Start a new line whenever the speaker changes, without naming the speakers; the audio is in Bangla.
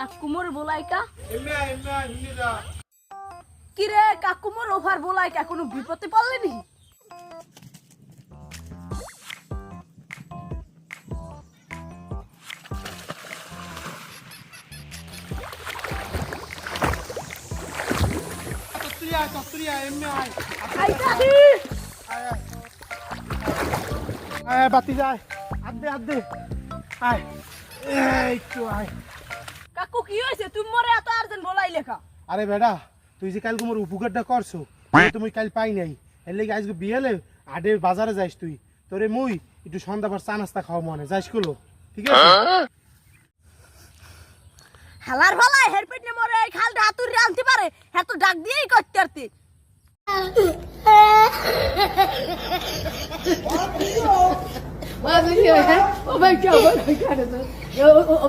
কাকুমোর বলাইকা। কিরে কাকুমোর ওভার বলাইকা কোনো বিপদে পড়লে নি
বাতি যায়। হাত দে হাত দে আয়। এই তো আয়।
কাকু কি হয়েছে তুমি মরে এত আর্জেন্ট বলাই লেখা
আরে বেটা তুই যে কাল তোমার উপকারটা করছ তুমি কাল পাই নাই এর লেগে আজকে বিয়েলে আডে বাজারে যাইস তুই তোরে মুই একটু সন্ধ্যা পর চা নাস্তা খাওয়া মনে যাইসগুলো ঠিক আছে
হালার ভালাই হেরপেট নে মরে এই খালটা হাতুর আনতে পারে হ্যাঁ তো ডাক দিয়েই করতে আরতে
oh God, oh my God.